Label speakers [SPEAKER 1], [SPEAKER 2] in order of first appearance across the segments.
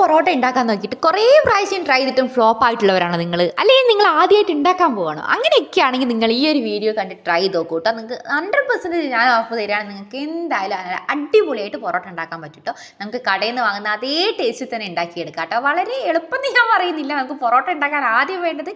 [SPEAKER 1] പൊറോട്ട ഉണ്ടാക്കാൻ നോക്കിയിട്ട് കുറേ പ്രാവശ്യം ട്രൈ ചെയ്തിട്ടും ഫ്ലോപ്പ് ആയിട്ടുള്ളവരാണ് നിങ്ങൾ അല്ലെങ്കിൽ നിങ്ങൾ ആദ്യമായിട്ട് ഉണ്ടാക്കാൻ പോകണം അങ്ങനെയൊക്കെ ആണെങ്കിൽ നിങ്ങൾ ഈ ഒരു വീഡിയോ കണ്ട് ട്രൈ ചെയ്ത് നോക്കൂ കേട്ടോ നിങ്ങൾക്ക് ഹൺഡ്രഡ് പെർസെന്റേജ് ഞാൻ ഓഫ് തരികയാണ്. നിങ്ങൾക്ക് എന്തായാലും അടിപൊളിയായിട്ട് പൊറോട്ട ഉണ്ടാക്കാൻ പറ്റും കേട്ടോ നമുക്ക് കടയിൽ നിന്ന് വാങ്ങുന്ന അതേ ടേസ്റ്റിൽ തന്നെ ഉണ്ടാക്കിയെടുക്കാം കേട്ടോ വളരെ എളുപ്പം ഞാൻ പറയുന്നില്ല. നമുക്ക് പൊറോട്ട ഉണ്ടാക്കാൻ ആദ്യം വേണ്ടത്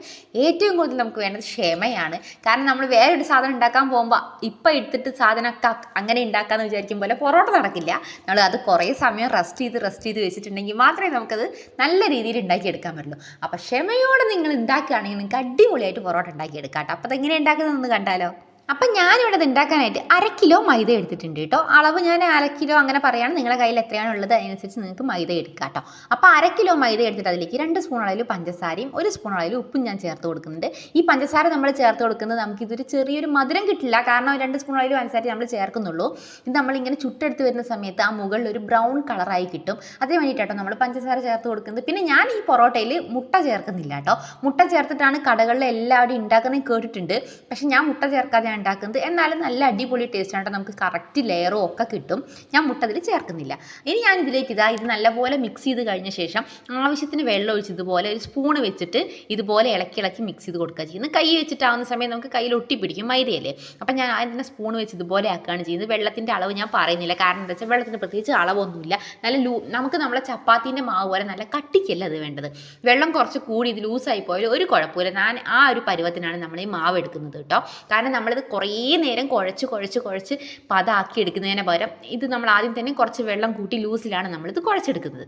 [SPEAKER 1] ഏറ്റവും കൂടുതൽ നമുക്ക് വേണ്ടത് ക്ഷമയാണ്. കാരണം നമ്മൾ വേറൊരു സാധനം ഉണ്ടാക്കാൻ പോകുമ്പോൾ ഇപ്പം എടുത്തിട്ട് സാധനമൊക്കെ അങ്ങനെ ഉണ്ടാക്കാമെന്ന് വിചാരിക്കും പോലെ പൊറോട്ട നടക്കില്ല. നമ്മൾ അത് കുറേ സമയം റെസ്റ്റ് ചെയ്ത് റെസ്റ്റ് ചെയ്ത് വെച്ചിട്ടുണ്ടെങ്കിൽ മാത്രമേ നമുക്കത് നല്ല രീതിയിൽ ഉണ്ടാക്കിയെടുക്കാൻ പറ്റുള്ളൂ. അപ്പോൾ ക്ഷമയോടെ നിങ്ങൾ ഉണ്ടാക്കുകയാണെങ്കിൽ നിങ്ങൾക്ക് അടിപൊളിയായിട്ട് പൊറോട്ട ഉണ്ടാക്കിയെടുക്കാം കേട്ടോ. അപ്പോൾ അതെങ്ങനെ ഉണ്ടാക്കുന്നതെന്ന് കണ്ടാലോ? അപ്പം ഞാനിവിടെ ഇത് ഉണ്ടാക്കാനായിട്ട് അര കിലോ മൈദ എടുത്തിട്ടുണ്ട് കേട്ടോ. അളവ് ഞാൻ അര കിലോ അങ്ങനെ പറയുകയാണ്. നിങ്ങളുടെ കയ്യിൽ എത്രയാണ് ഉള്ളത് അതിനനുസരിച്ച് നിങ്ങൾക്ക് മൈദ എടുക്കാം കേട്ടോ. അപ്പോൾ അര കിലോ മൈദ എടുത്തിട്ട് അതിലേക്ക് രണ്ട് സ്പൂൺ അളവിൽ പഞ്ചസാരയും ഒരു സ്പൂൺ അളവിൽ ഉപ്പും ഞാൻ ചേർത്ത് കൊടുക്കുന്നുണ്ട്. ഈ പഞ്ചസാര നമ്മൾ ചേർത്ത് കൊടുക്കുന്നത് നമുക്ക് ഇതൊരു ചെറിയൊരു മധുരം കിട്ടില്ല. കാരണം രണ്ട് സ്പൂൺ അളവിൽ പഞ്ചസാര നമ്മൾ ചേർക്കുന്നുള്ളൂ. ഇത് നമ്മളിങ്ങനെ ചുട്ടെടുത്ത് വരുന്ന സമയത്ത് ആ മുകളിൽ ഒരു ബ്രൗൺ കളറായി കിട്ടും. അതിന് വേണ്ടിയിട്ടോ നമ്മൾ പഞ്ചസാര ചേർത്ത് കൊടുക്കുന്നത്. പിന്നെ ഞാൻ ഈ പൊറോട്ടയിൽ മുട്ട ചേർക്കുന്നില്ല കേട്ടോ. മുട്ട ചേർത്തിട്ടാണ് കടകളിൽ എല്ലാവരും ഉണ്ടാക്കുന്നത് കേട്ടിട്ടുണ്ട്. പക്ഷേ ഞാൻ മുട്ട ചേർക്കാതെ ഉണ്ടാക്കുന്നത്. എന്നാലും നല്ല അടിപൊളി ടേസ്റ്റ് ആണ് നമുക്ക് കറക്റ്റ് ലെയറും ഒക്കെ കിട്ടും. ഞാൻ മുട്ട അതിൽ ചേർക്കുന്നില്ല. ഇനി ഞാൻ ഇതിലേക്ക് ഇതാ ഇത് നല്ലപോലെ മിക്സ് ചെയ്ത് കഴിഞ്ഞ ശേഷം ആവശ്യത്തിന് വെള്ളം ഒഴിച്ച് ഇതുപോലെ ഒരു സ്പൂണ് വെച്ചിട്ട് ഇതുപോലെ ഇളക്കി ഇളക്കി മിക്സ് ചെയ്ത് കൊടുക്കുക ചെയ്യുന്നത് കൈ വെച്ചിട്ടാവുന്ന സമയം നമുക്ക് കയ്യിൽ ഒട്ടിപ്പിടിക്കും. മൈദയല്ലേ? അപ്പം ഞാൻ അതിന്റെ സ്പൂൺ വെച്ച് ഇതുപോലെ ആക്കുകയാണ് ചെയ്യുന്നത്. വെള്ളത്തിന്റെ അളവ് ഞാൻ പറയുന്നില്ല. കാരണം എന്താ വെച്ചാൽ വെള്ളത്തിന് പ്രത്യേകിച്ച് അളവൊന്നുമില്ല. നല്ല ലൂ നമുക്ക് നമ്മളെ ചപ്പാത്തിന്റെ മാവ് പോലെ നല്ല കട്ടിക്കല്ല അത് വേണ്ടത്? വെള്ളം കുറച്ച് കൂടി ഇത് ലൂസായി പോയാലും ഒരു കുഴപ്പമില്ല. ഞാൻ ആ ഒരു പരുവത്തിനാണ് നമ്മൾ ഈ മാവ് എടുക്കുന്നത് കേട്ടോ. കാരണം നമ്മളിത് കുറേ നേരം കുഴച്ച് കുഴച്ച് കുഴച്ച് പതാക്കി എടുക്കുന്നതിന് പകരം ഇത് നമ്മൾ ആദ്യം തന്നെ കുറച്ച് വെള്ളം കൂട്ടി ലൂസിലാണ് നമ്മളിത് കുഴച്ചെടുക്കുന്നത്.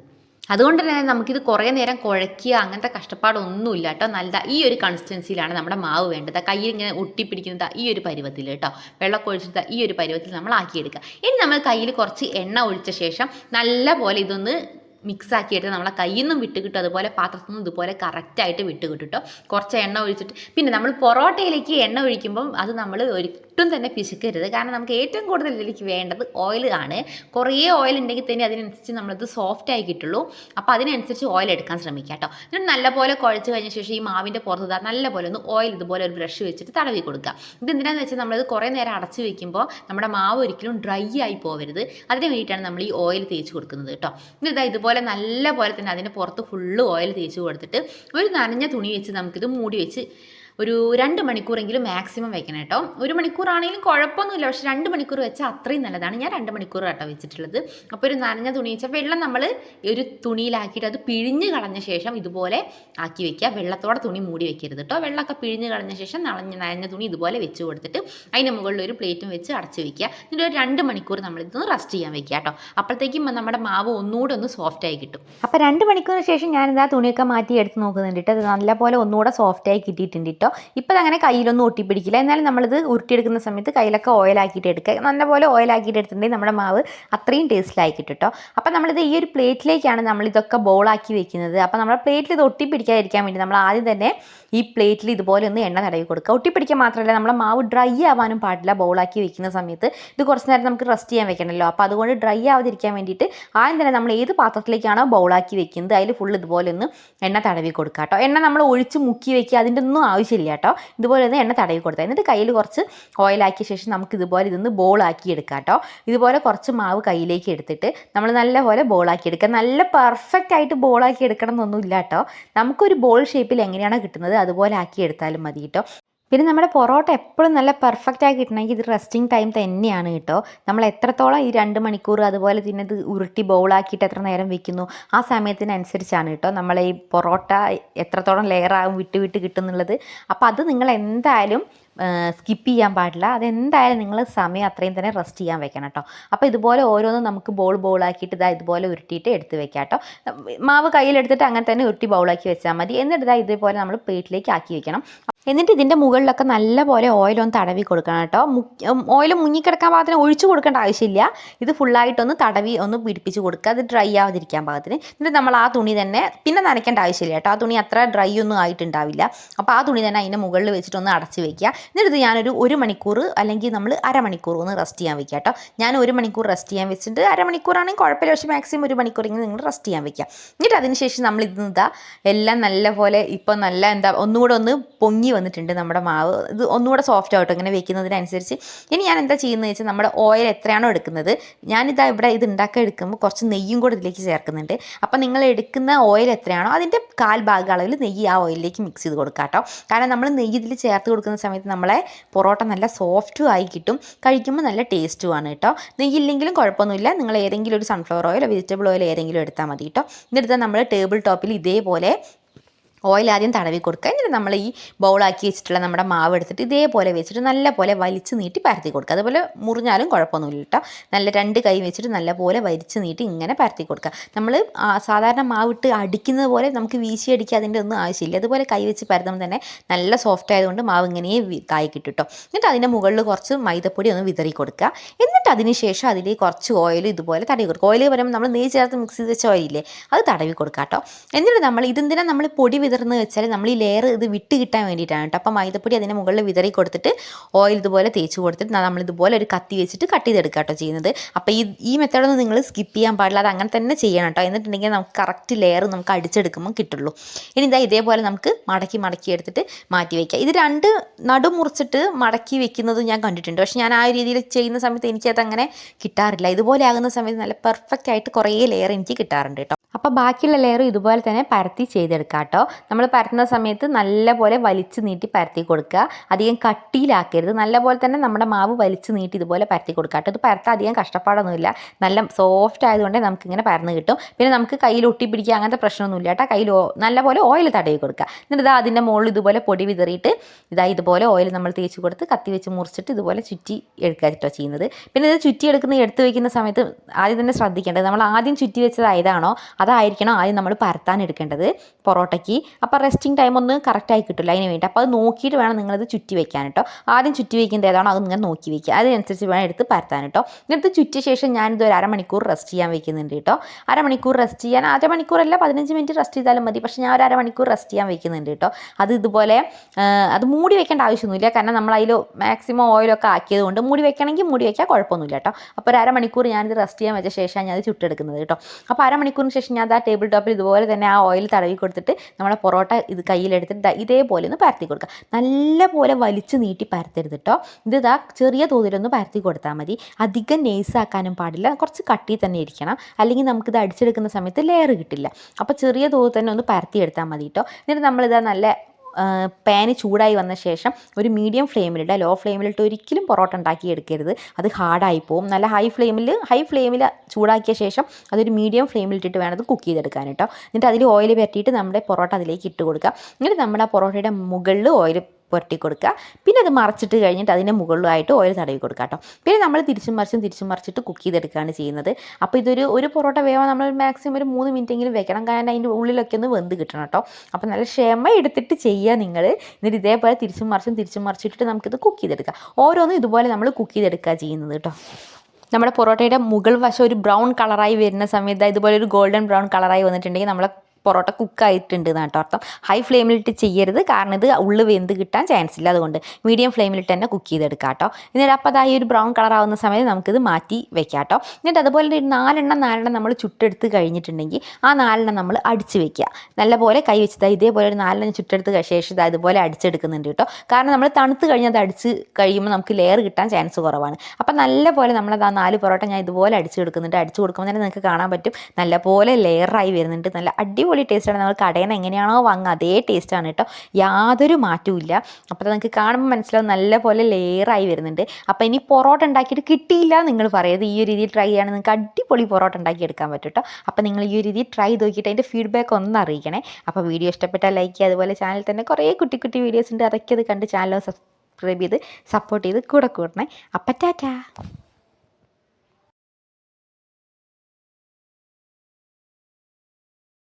[SPEAKER 1] അതുകൊണ്ട് തന്നെ നമുക്കിത് കുറേ നേരം കുഴയ്ക്കുക അങ്ങനത്തെ കഷ്ടപ്പാടൊന്നുമില്ല കേട്ടോ. നല്ല ഈ ഒരു കൺസിസ്റ്റൻസിയിലാണ് നമ്മുടെ മാവ് വേണ്ടത്. കയ്യിൽ ഇങ്ങനെ ഒട്ടിപ്പിടിക്കുന്നത് ഈ ഒരു പരുവത്തിൽ കേട്ടോ. വെള്ളം ഒഴിച്ചിട്ട് ഈ ഒരു പരുവത്തിൽ നമ്മൾ ആക്കിയെടുക്കുക. ഇനി നമ്മൾ കയ്യിൽ കുറച്ച് എണ്ണ ഒഴിച്ച ശേഷം നല്ല പോലെ ഇതൊന്ന് മിക്സ് ആക്കിയിട്ട് നമ്മളെ കയ്യിൽ നിന്നും വിട്ട് കിട്ടും. അതുപോലെ പാത്രത്തിൽ നിന്നും ഇതുപോലെ കറക്റ്റായിട്ട് വിട്ട് കിട്ടും കേട്ടോ കുറച്ച് എണ്ണ ഒഴിച്ചിട്ട്. പിന്നെ നമ്മൾ പൊറോട്ടയിലേക്ക് എണ്ണ ഒഴിക്കുമ്പം അത് നമ്മൾ ഒരിട്ടും തന്നെ പിശുക്കരുത്. കാരണം നമുക്ക് ഏറ്റവും കൂടുതൽ ഇതിലേക്ക് വേണ്ടത് ഓയിൽ ആണ്. കുറേ ഓയിൽ ഉണ്ടെങ്കിൽ തന്നെ അതിനനുസരിച്ച് നമ്മളത് സോഫ്റ്റ് ആയി കിട്ടുള്ളൂ. അപ്പോൾ അതിനനുസരിച്ച് ഓയിൽ എടുക്കാൻ ശ്രമിക്കുക കേട്ടോ എന്നിട്ട് നല്ലപോലെ കുഴച്ച് കഴിഞ്ഞ ശേഷം ഈ മാവിന്റെ പുറത്ത് നല്ലപോലെ ഒന്ന് ഓയിൽ ഇതുപോലെ ഒരു ബ്രഷ് വെച്ചിട്ട് തടവി കൊടുക്കുക. ഇത് എന്തിനാന്ന് വെച്ചാൽ നമ്മളത് കുറേ നേരം അടച്ചു വെക്കുമ്പോൾ നമ്മുടെ മാവ് ഒരിക്കലും ഡ്രൈ ആയി പോവരുത്. അതിന് വേണ്ടിയിട്ടാണ് നമ്മൾ ഈ ഓയിൽ തേച്ച് കൊടുക്കുന്നത് കേട്ടോ ഇതാ ഇതുപോലെ നല്ലപോലെ തന്നെ അതിന്റെ പുറത്ത് ഫുള്ള് ഓയിൽ തേച്ച് കൊടുത്തിട്ട് ഒരു നനഞ്ഞ തുണി വെച്ച് നമുക്കിത് മൂടി വെച്ച് ഒരു രണ്ട് മണിക്കൂറെങ്കിലും മാക്സിമം വെക്കണം കേട്ടോ. ഒരു മണിക്കൂറാണെങ്കിലും കുഴപ്പമൊന്നുമില്ല. പക്ഷെ രണ്ട് മണിക്കൂർ വെച്ചാൽ അത്രയും നല്ലതാണ്. ഞാൻ രണ്ട് മണിക്കൂർ കേട്ടോ വെച്ചിട്ടുള്ളത്. അപ്പോൾ ഒരു നനഞ്ഞ തുണി വെച്ചാൽ വെള്ളം നമ്മൾ ഒരു തുണിയിലാക്കിയിട്ട് അത് പിഴിഞ്ഞ് കളഞ്ഞ ശേഷം ഇതുപോലെ ആക്കി വെക്കുക. വെള്ളത്തോടെ തുണി മൂടി വെക്കരുത് കേട്ടോ. വെള്ളമൊക്കെ പിഴിഞ്ഞ് കളഞ്ഞ ശേഷം നനഞ്ഞ നനഞ്ഞ തുണി ഇതുപോലെ വെച്ച് കൊടുത്തിട്ട് അതിന് മുകളിൽ ഒരു പ്ലേറ്റും വെച്ച് അടച്ച് വെക്കുക. എന്നിട്ട് ഒരു രണ്ട് മണിക്കൂർ നമ്മളിതൊന്ന് റെസ്റ്റ് ചെയ്യാൻ വെക്കുക കേട്ടോ. അപ്പോഴത്തേക്കും നമ്മുടെ മാവ് ഒന്നുകൂടെ ഒന്ന് സോഫ്റ്റ് ആയി കിട്ടും. അപ്പോൾ രണ്ട് മണിക്കൂറിന് ശേഷം ഞാനിതാ തുണിയൊക്കെ മാറ്റി എടുത്ത് നോക്കുന്നുണ്ട് കേട്ടോ. അത് നല്ലപോലെ ഒന്നുകൂടെ സോഫ്റ്റ് ആയി കിട്ടിയിട്ടുണ്ട് കേട്ടോ. ഇപ്പോൾ അങ്ങനെ കയ്യിലൊന്നും ഒട്ടിപ്പിടിക്കില്ല. എന്നാലും നമ്മളിത് ഉരുട്ടിയെടുക്കുന്ന സമയത്ത് കയ്യിലൊക്കെ ഓയിലാക്കിയിട്ട് എടുക്കുക നല്ലപോലെ ഓയിലാക്കിയിട്ട് എടുത്തിട്ടുണ്ടെങ്കിൽ നമ്മുടെ മാവ് അത്രയും ടേസ്റ്റിലായി കിട്ടും. കേട്ടോ അപ്പം നമ്മളിത് ഈ ഒരു പ്ലേറ്റിലേക്കാണ് നമ്മളിതൊക്കെ ബോളാക്കി വെക്കുന്നത്. അപ്പം നമ്മുടെ പ്ലേറ്റിൽ ഇത് ഒട്ടിപ്പിടിക്കാതിരിക്കാൻ വേണ്ടി നമ്മൾ ആദ്യം തന്നെ ഈ പ്ലേറ്റിൽ ഇതുപോലെ ഒന്ന് എണ്ണ തടവി കൊടുക്കുക. ഒട്ടിപ്പിടിക്കാൻ മാത്രമല്ല നമ്മുടെ മാവ് ഡ്രൈ ആവാനും പാടില്ല ബോളാക്കി വെക്കുന്ന സമയത്ത്. ഇത് കുറച്ച് നേരം നമുക്ക് റെസ്റ്റ് ചെയ്യാൻ വെക്കണമല്ലോ. അപ്പോൾ അതുകൊണ്ട് ഡ്രൈ ആവാതിരിക്കാൻ വേണ്ടിയിട്ട് ആദ്യം തന്നെ നമ്മൾ ഏത് പാത്രത്തിലേക്കാണോ ബൗളാക്കി വെക്കുന്നത് അതിൽ ഫുൾ ഇതുപോലെ ഒന്ന് എണ്ണ തടവി കൊടുക്കുക കേട്ടോ. എണ്ണ നമ്മൾ ഒഴിച്ച് മുക്കി വെക്കുക. അതിന്റെ ഒന്നും ആവശ്യമില്ല കേട്ടോ. ഇതുപോലെ ഒന്ന് എണ്ണ തടവി കൊടുത്താൽ എന്നിട്ട് കയ്യിൽ കുറച്ച് ഓയിലാക്കിയ ശേഷം നമുക്ക് ഇതുപോലെ ഇതൊന്ന് ബോളാക്കി എടുക്കാം കേട്ടോ. ഇതുപോലെ കുറച്ച് മാവ് കയ്യിലേക്ക് എടുത്തിട്ട് നമ്മൾ നല്ലപോലെ ബോളാക്കി എടുക്കുക നല്ല പെർഫെക്റ്റ് ആയിട്ട് ബോളാക്കി എടുക്കണം എന്നൊന്നുമില്ല കേട്ടോ. നമുക്കൊരു ബോൾ ഷേപ്പിൽ എങ്ങനെയാണോ കിട്ടുന്നത് അതുപോലെ ആക്കി എടുത്താലും മതി കേട്ടോ. പിന്നെ നമ്മുടെ പൊറോട്ട എപ്പോഴും നല്ല പെർഫെക്റ്റ് ആയി കിട്ടണമെങ്കിൽ ഇത് റെസ്റ്റിംഗ് ടൈം തന്നെയാണ് കേട്ടോ. നമ്മൾ എത്രത്തോളം ഈ രണ്ട് മണിക്കൂർ അതുപോലെ തന്നെ ഇത് ഉരുട്ടി ബൗളാക്കിയിട്ട് എത്ര നേരം വെക്കുന്നു ആ സമയത്തിനനുസരിച്ചാണ് കേട്ടോ നമ്മൾ ഈ പൊറോട്ട എത്രത്തോളം ലെയറാകും വിട്ട് വിട്ട് കിട്ടുന്നുള്ളത് അപ്പോൾ അത് നിങ്ങൾ എന്തായാലും സ്കിപ്പ് ചെയ്യാൻ പാടില്ല. അതെന്തായാലും നിങ്ങൾ സമയം അത്രയും തന്നെ റെസ്റ്റ് ചെയ്യാൻ വെക്കണം കേട്ടോ അപ്പോൾ ഇതുപോലെ ഓരോന്നും നമുക്ക് ബോൾ ബോളാക്കിയിട്ട് ഇതാ ഇതുപോലെ ഉരുട്ടിയിട്ട് എടുത്ത് വെക്കാം കേട്ടോ മാവ് കയ്യിലെടുത്തിട്ട് അങ്ങനെ തന്നെ ഉരുട്ടി ബൗളാക്കി വെച്ചാൽ മതി. എന്നിട്ട് ഇതാ ഇതേപോലെ നമ്മൾ പ്ലേറ്റിലേക്ക് ആക്കി വെക്കണം. എന്നിട്ട് ഇതിന്റെ മുകളിലൊക്കെ നല്ലപോലെ ഓയിലൊന്ന് തടവി കൊടുക്കണം കേട്ടോ ഓയിൽ മുങ്ങിക്കിടക്കാൻ പാകത്തിന് ഒഴിച്ചു കൊടുക്കേണ്ട ആവശ്യമില്ല. ഇത് ഫുള്ളായിട്ടൊന്ന് തടവി ഒന്ന് പിടിപ്പിച്ച് കൊടുക്കുക. അത് ഡ്രൈ ആവാതിരിക്കാൻ പാകത്തിന്. എന്നിട്ട് നമ്മൾ ആ തുണി തന്നെ പിന്നെ നനയ്ക്കേണ്ട ആവശ്യമില്ല കേട്ടോ ആ തുണി അത്ര ഡ്രൈ ഒന്നും ആയിട്ടുണ്ടാവില്ല. അപ്പോൾ ആ തുണി തന്നെ അതിന്റെ മുകളിൽ വെച്ചിട്ടൊന്ന് അടച്ച് വെക്കുക. എന്നിട്ട് ഞാനൊരു ഒരു മണിക്കൂർ അല്ലെങ്കിൽ നമ്മൾ അരമണിക്കൂർ ഒന്ന് റെസ്റ്റ് ചെയ്യാൻ വെക്കുക കേട്ടോ. ഞാൻ ഒരു മണിക്കൂർ റെസ്റ്റ് ചെയ്യാൻ വെച്ചിട്ട് അരമണിക്കൂറാണെങ്കിൽ കുഴപ്പമില്ല. പക്ഷേ മാക്സിമം ഒരു മണിക്കൂറെങ്കിലും നിങ്ങൾ റെസ്റ്റ് ചെയ്യാൻ വെക്കുക. എന്നിട്ട് അതിനുശേഷം നമ്മൾ ഇത് ഇതാ എല്ലാം നല്ല പോലെ ഇപ്പോൾ നല്ല എന്താ ഒന്നുകൂടെ ഒന്ന് പൊങ്ങി വന്നിട്ടുണ്ട് നമ്മുടെ മാവ്. ഇത് ഒന്നുകൂടെ സോഫ്റ്റ് ആവട്ടെ ഇങ്ങനെ വെക്കുന്നതിനനുസരിച്ച്. ഇനി ഞാൻ എന്താ ചെയ്യുന്നത് വെച്ചാൽ നമ്മുടെ ഓയിൽ എത്രയാണോ എടുക്കുന്നത് ഞാനിതാ ഇവിടെ ഇത് ഉണ്ടാക്കാൻ എടുക്കുമ്പോൾ കുറച്ച് നെയ്യും കൂടെ ഇതിലേക്ക് ചേർക്കുന്നുണ്ട്. അപ്പോൾ നിങ്ങൾ എടുക്കുന്ന ഓയിൽ എത്രയാണോ അതിന്റെ കാൽ ഭാഗ അളവിൽ നെയ്യ് ആ ഓയിലിലേക്ക് മിക്സ് ചെയ്ത് കൊടുക്കാം കേട്ടോ. കാരണം നമ്മൾ നെയ്യ് ഇതിൽ ചേർത്ത് കൊടുക്കുന്ന സമയത്ത് നമ്മളെ പൊറോട്ട നല്ല സോഫ്റ്റും ആയി കിട്ടും. കഴിക്കുമ്പോൾ നല്ല ടേസ്റ്റുമാണ് കേട്ടോ നെയ്യില്ലെങ്കിലും കുഴപ്പമൊന്നുമില്ല. നിങ്ങൾ ഏതെങ്കിലും ഒരു സൺഫ്ലവർ ഓയിലോ വെജിറ്റബിൾ ഓയിലോ ഏതെങ്കിലും എടുത്താൽ മതി കേട്ടോ എന്നിട്ട് നമ്മൾ ടേബിൾ ടോപ്പിൽ ഇതേപോലെ ഓയിൽ ആദ്യം തടവി കൊടുക്കുക. എന്നിട്ട് നമ്മൾ ഈ ബൗളാക്കി വെച്ചിട്ടുള്ള നമ്മുടെ മാവ് എടുത്തിട്ട് ഇതേപോലെ വെച്ചിട്ട് നല്ല പോലെ വലിച്ച് നീട്ടി പരത്തി കൊടുക്കുക. അതുപോലെ മുറിഞ്ഞാലും കുഴപ്പമൊന്നുമില്ല കേട്ടോ. നല്ല രണ്ട് കൈ വെച്ചിട്ട് നല്ല പോലെ വലിച്ച് നീട്ടി ഇങ്ങനെ പരത്തി കൊടുക്കുക. നമ്മൾ സാധാരണ മാവിട്ട് അടിക്കുന്നത് പോലെ നമുക്ക് വീശി അടിക്കുക അതിന്റെ ഒന്നും ആവശ്യമില്ല. അതുപോലെ കൈ വെച്ച് പരത്തുമ്പോൾ തന്നെ നല്ല സോഫ്റ്റ് ആയതുകൊണ്ട് മാവ് ഇങ്ങനെ കിട്ടും കേട്ടോ. എന്നിട്ട് അതിന്റെ മുകളിൽ കുറച്ച് മൈദപ്പൊടി ഒന്ന് വിതറി കൊടുക്കുക. എന്നിട്ട് അതിന് ശേഷം അതിൽ കുറച്ച് ഓയിൽ ഇതുപോലെ തടവി കൊടുക്കുക. ഓയിൽ പറയുമ്പോൾ നമ്മൾ നെയ്യ് ചേർത്ത് മിക്സ് ചെയ്ത് വെച്ച ഓയിലില്ലേ അത് തടവി കൊടുക്കുക കേട്ടോ. എന്നിട്ട് നമ്മൾ ഇതെന്തിനാ നമ്മൾ പൊടി വിതർന്ന് വെച്ചാൽ നമ്മൾ ഈ ലെയർ ഇത് വിട്ട് കിട്ടാൻ വേണ്ടിയിട്ടാണ് കേട്ടോ. അപ്പോൾ മൈദപ്പൊടി അതിന്റെ മുകളിൽ വിതറി കൊടുത്തിട്ട് ഓയിൽ ഇതുപോലെ തേച്ച് കൊടുത്തിട്ട് നമ്മൾ ഇതുപോലെ ഒരു കത്തി വെച്ചിട്ട് കട്ട് ചെയ്തെടുക്കുക കേട്ടോ ചെയ്യുന്നത്. അപ്പോൾ ഈ ഈ മെത്തേഡൊന്നും നിങ്ങൾ സ്കിപ്പ് ചെയ്യാൻ പാടില്ല. അത് അങ്ങനെ തന്നെ ചെയ്യണം കേട്ടോ. എന്നിട്ടുണ്ടെങ്കിൽ നമുക്ക് കറക്റ്റ് ലെയർ നമുക്ക് അടിച്ചെടുക്കുമ്പോൾ കിട്ടുള്ളൂ. ഇനി ഇതാ ഇതേപോലെ നമുക്ക് മടക്കി മടക്കി എടുത്തിട്ട് മാറ്റി വയ്ക്കുക ഇത് രണ്ട് നടു മുറിച്ചിട്ട് മടക്കി വെക്കുന്നത് ഞാൻ കണ്ടിട്ടുണ്ട്. പക്ഷേ ഞാൻ ആ രീതിയിൽ ചെയ്യുന്ന സമയത്ത് എനിക്കത് അങ്ങനെ കിട്ടാറില്ല. ഇതുപോലെ ആകുന്ന സമയത്ത് നല്ല പെർഫെക്റ്റ് ആയിട്ട് കുറേ ലെയർ എനിക്ക് കിട്ടാറുണ്ട് കേട്ടോ. അപ്പോൾ ബാക്കിയുള്ള ലെയർ ഇതുപോലെ തന്നെ പരത്തി ചെയ്തെടുക്കാം കേട്ടോ. നമ്മൾ പരത്തുന്ന സമയത്ത് നല്ലപോലെ വലിച്ചു നീട്ടി പരത്തി കൊടുക്കുക. അധികം കട്ടിയിലാക്കരുത്. നല്ലപോലെ തന്നെ നമ്മുടെ മാവ് വലിച്ചു നീട്ടി ഇതുപോലെ പരത്തി കൊടുക്കുക കേട്ടോ. ഇത് പരത്താൻ അധികം കഷ്ടപ്പാടൊന്നുമില്ല. നല്ല സോഫ്റ്റ് ആയതുകൊണ്ട് നമുക്കിങ്ങനെ പരന്ന് കിട്ടും. പിന്നെ നമുക്ക് കയ്യിൽ ഒട്ടിപ്പിടിക്കുക അങ്ങനത്തെ പ്രശ്നമൊന്നുമില്ല കേട്ടോ. കയ്യിൽ നല്ലപോലെ ഓയിൽ തടവി കൊടുക്കുക. എന്നിട്ട് ഇതാ അതിന്റെ മുകളിൽ ഇതുപോലെ പൊടി വിതറിയിട്ട് ഇതാ ഇതുപോലെ ഓയിൽ നമ്മൾ തേച്ച് കൊടുത്ത് കത്തി വെച്ച് മുറിച്ചിട്ട് ഇതുപോലെ ചുറ്റി എടുക്കുക കേട്ടോ ചെയ്യുന്നത്. പിന്നെ ഇത് ചുറ്റി എടുക്കുന്ന എടുത്ത് വെക്കുന്ന സമയത്ത് ആദ്യം തന്നെ ശ്രദ്ധിക്കേണ്ടത് നമ്മൾ ആദ്യം ചുറ്റി വെച്ചത് ഏതാണോ അതായിരിക്കണം ആദ്യം നമ്മൾ പരത്താൻ എടുക്കേണ്ടത് പൊറോട്ടയ്ക്ക്. അപ്പോൾ റെസ്റ്റിംഗ് ടൈം ഒന്ന് കറക്റ്റായി കിട്ടില്ല അതിന് വേണ്ടി അപ്പോൾ അത് നോക്കിയിട്ട് വേണം നിങ്ങളത് ചുറ്റി വെക്കാൻ കേട്ടോ ആദ്യം ചുറ്റി വെക്കുന്നത് ഏതാണോ അത് നിങ്ങൾ നോക്കി വെക്കുക. അതിനനുസരിച്ച് വേണം എടുത്ത് പരത്താൻ കേട്ടോ എടുത്ത് ചുറ്റിയ ശേഷം ഞാനിത് ഒരു അരമണിക്കൂർ റെസ്റ്റ് ചെയ്യാൻ വെക്കുന്നുണ്ട് കേട്ടോ അരമണിക്കൂർ റെസ്റ്റ് ചെയ്യാൻ അരമണിക്കൂറല്ല പതിനഞ്ച് മിനിറ്റ് റെസ്റ്റ് ചെയ്താലും മതി. പക്ഷേ ഞാൻ ഒരു അരമണിക്കൂർ റെസ്റ്റ് ചെയ്യാൻ വെക്കുന്നുണ്ട് കേട്ടോ അത് ഇതുപോലെ അത് മൂടി വെക്കേണ്ട ആവശ്യമൊന്നുമില്ല. കാരണം നമ്മൾ അതിൽ മാക്സിമം ഓയിലൊക്കെ ആക്കിയത് കൊണ്ട് മൂടി വെക്കണമെങ്കിൽ മൂടി വെക്കാൻ കുഴപ്പമൊന്നുമില്ല കേട്ടോ അപ്പോൾ ഒരു അരമണിക്കൂർ ഞാനിത് റെസ്റ്റ് ചെയ്യാൻ വെച്ച ശേഷം ഞാൻ അത് ചുട്ടെടുക്കുന്നത് കേട്ടോ അപ്പോൾ അരമണിക്കൂറിന് ശേഷം ഞാൻ ആ ടേബിൾ ടോപ്പിൽ ഇതുപോലെ തന്നെ ആ ഓയിൽ തടവി കൊടുത്തിട്ട് നമ്മുടെ പൊറോട്ട ഇത് കയ്യിലെടുത്തിട്ട് ഇതേപോലെ ഒന്ന് പരത്തി കൊടുക്കുക നല്ല പോലെ വലിച്ച് നീട്ടി പരത്തരുത് കേട്ടോ ഇത് ഇതാ ചെറിയ തോതിലൊന്ന് പരത്തി കൊടുത്താൽ മതി. അധികം നെയ്സാക്കാനും പാടില്ല. കുറച്ച് കട്ടി തന്നെ ഇരിക്കണം. അല്ലെങ്കിൽ നമുക്കിത് അടിച്ചെടുക്കുന്ന സമയത്ത് ലെയർ കിട്ടില്ല. അപ്പോൾ ചെറിയ തോതിൽ തന്നെ ഒന്ന് പരത്തി എടുത്താൽ മതി കേട്ടോ എന്നിട്ട് നമ്മളിതാ നല്ല പാന് ചൂടായി വന്ന ശേഷം ഒരു മീഡിയം ഫ്ലെയിമിലിട്ട് ലോ ഫ്ലെയിമിലിട്ട് ഒരിക്കലും പൊറോട്ട ഉണ്ടാക്കി എടുക്കരുത് അത് ഹാർഡായി പോകും നല്ല ഹൈ ഫ്ലെയിമിൽ ഹൈ ഫ്ലെയിമിൽ ചൂടാക്കിയ ശേഷം അതൊരു മീഡിയം ഫ്ലെയിമിലിട്ടിട്ട് വേണം അത് കുക്ക് ചെയ്തെടുക്കാൻ കേട്ടോ എന്നിട്ട് അതിൽ ഓയിൽ പരട്ടിയിട്ട് നമ്മുടെ പൊറോട്ട അതിലേക്ക് ഇട്ട് കൊടുക്കുക എന്നിട്ട് നമ്മുടെ ആ പൊറോട്ടയുടെ മുകളിൽ ഓയിൽ പുരട്ടി കൊടുക്കുക. പിന്നെ അത് മറച്ചിട്ട് കഴിഞ്ഞിട്ട് അതിന്റെ മുകളിലായിട്ട് ഓയിൽ തടവി കൊടുക്കുക കേട്ടോ. പിന്നെ നമ്മൾ തിരിച്ചും മറിച്ചും തിരിച്ചും മറിച്ചിട്ട് കുക്ക് ചെയ്തെടുക്കുകയാണ് ചെയ്യുന്നത്. അപ്പോൾ ഇതൊരു ഒരു പൊറോട്ട വേവാൻ നമ്മൾ മാക്സിമം ഒരു മൂന്ന് മിനിറ്റെങ്കിലും വെക്കണം. കാരണം അതിന്റെ ഉള്ളിലൊക്കെ ഒന്ന് വെന്ത് കിട്ടണം കേട്ടോ. അപ്പോൾ നല്ല ക്ഷമ എടുത്തിട്ട് ചെയ്യുക നിങ്ങൾ. എന്നിട്ട് ഇതേപോലെ തിരിച്ചും മറിച്ചും തിരിച്ചും മറിച്ചിട്ട് നമുക്കിത് കുക്ക് ചെയ്തെടുക്കാം. ഓരോന്നും ഇതുപോലെ നമ്മൾ കുക്ക് ചെയ്തെടുക്കുക ചെയ്യുന്നത് കേട്ടോ. നമ്മുടെ പൊറോട്ടയുടെ മുകൾ വശം ഒരു ബ്രൗൺ കളറായി വരുന്ന സമയത്ത് ഇതുപോലെ ഒരു ഗോൾഡൻ ബ്രൗൺ കളറായി വന്നിട്ടുണ്ടെങ്കിൽ നമ്മളെ പൊറോട്ട കുക്കായിട്ടുണ്ട് കേട്ടോ അർത്ഥം. ഹൈ ഫ്ലെയിമിലിട്ട് ചെയ്യരുത്. കാരണം ഇത് ഉള്ളു വെന്ത് കിട്ടാൻ ചാൻസ് ഇല്ല. അതുകൊണ്ട് മീഡിയം ഫ്ലെയിമിലിട്ട് തന്നെ കുക്ക് ചെയ്തെടുക്കാം കേട്ടോ. എന്നിട്ട് അപ്പോൾ അതായി ഒരു ബ്രൗൺ കളർ ആവുന്ന സമയത്ത് നമുക്കിത് മാറ്റി വെക്കാം കേട്ടോ. എന്നിട്ട് അതുപോലെ ഒരു നാലെണ്ണം നാലെണ്ണം നമ്മൾ ചുട്ടെടുത്ത് കഴിഞ്ഞിട്ടുണ്ടെങ്കിൽ ആ നാലെണ്ണം നമ്മൾ അടിച്ച് വെക്കുക. നല്ലപോലെ കൈ വെച്ചത് ഇതേപോലെ ഒരു നാലെണ്ണം ചുട്ടെടുത്ത് ശേഷം ഇതുപോലെ അടിച്ചെടുക്കുന്നുണ്ട് കേട്ടോ. കാരണം നമ്മൾ തണുത്ത് കഴിഞ്ഞ് അത് അടിച്ച് കഴിയുമ്പോൾ നമുക്ക് ലെയർ കിട്ടാൻ ചാൻസ് കുറവാണ്. അപ്പോൾ നല്ലപോലെ നമ്മളത് ആ നാല് പൊറോട്ട ഞാൻ ഇതുപോലെ അടിച്ചെടുക്കുന്നുണ്ട് അടിച്ചു കൊടുക്കുമ്പോൾ തന്നെ നിങ്ങൾക്ക് കാണാൻ പറ്റും. നല്ലപോലെ ലെയറായി വരുന്നുണ്ട്. നല്ല അടിപൊളി ടേസ്റ്റാണ് നമ്മൾ കടയിൽ നിന്ന് എങ്ങനെയാണോ വാങ്ങുക അതേ ടേസ്റ്റാണ് കേട്ടോ യാതൊരു മാറ്റവും ഇല്ല. അപ്പോൾ നിങ്ങൾക്ക് കാണുമ്പോൾ മനസ്സിലാവും നല്ലപോലെ ലെയറായി വരുന്നുണ്ട്. അപ്പോൾ ഇനി പൊറോട്ട ഉണ്ടാക്കിയിട്ട് കിട്ടിയില്ല നിങ്ങൾ പറയരുത്. ഈ ഒരു രീതിയിൽ ട്രൈ ചെയ്യാണ് നിങ്ങൾക്ക് അടിപൊളി പൊറോട്ട ഉണ്ടാക്കി എടുക്കാൻ പറ്റും കേട്ടോ അപ്പോൾ നിങ്ങൾ ഈ ഒരു രീതിയിൽ ട്രൈ നോക്കിയിട്ട് അതിന്റെ ഫീഡ്ബാക്ക് ഒന്ന് അറിയിക്കണേ. അപ്പോൾ വീഡിയോ ഇഷ്ടപ്പെട്ടാൽ ലൈക്ക് ചെയ്യുക. അതുപോലെ ചാനൽ തന്നെ കുറേ കുട്ടി കുട്ടി വീഡിയോസ് ഉണ്ട്. അതൊക്കെ അത് കണ്ട് ചാനൽ സബ്സ്ക്രൈബ് ചെയ്ത് സപ്പോർട്ട് ചെയ്ത് കൂടെ കൂടണേ. അപ്പം ടാറ്റാ.